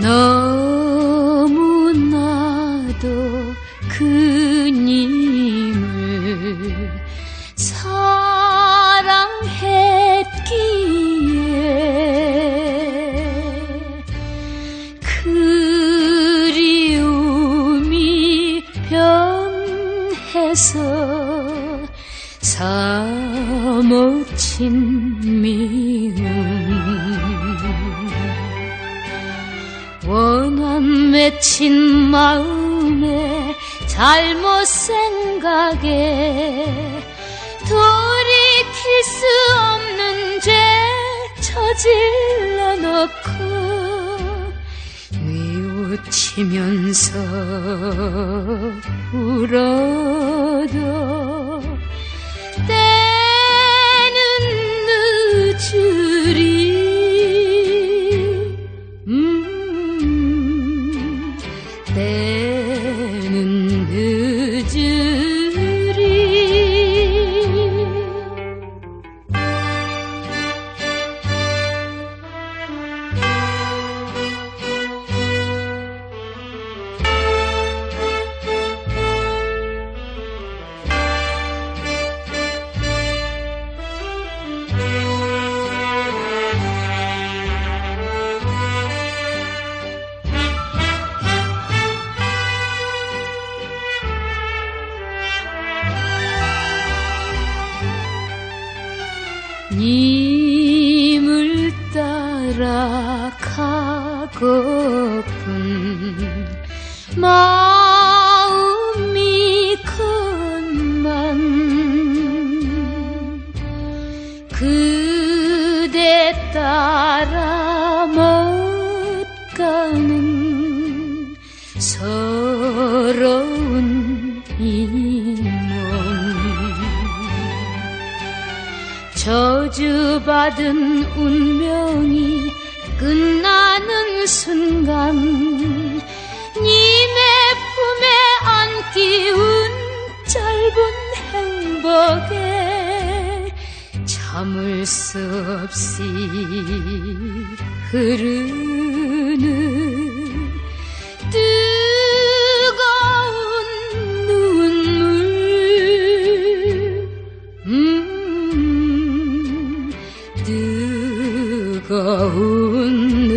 너무나도 그님을 사랑했기에 그리움이 변해서 사모친 미움 맺힌 마음에 잘못 생각에 돌이킬 수 없는 죄 저질러 놓고 뉘우치면서 울어도 님을 따라 가고픈 마음이 건만 그대 따라 못 가는 서러 저주받은 운명이 끝나는 순간 님의 품에 안기운 짧은 행복에 참을 수 없이 흐르는 뜨거운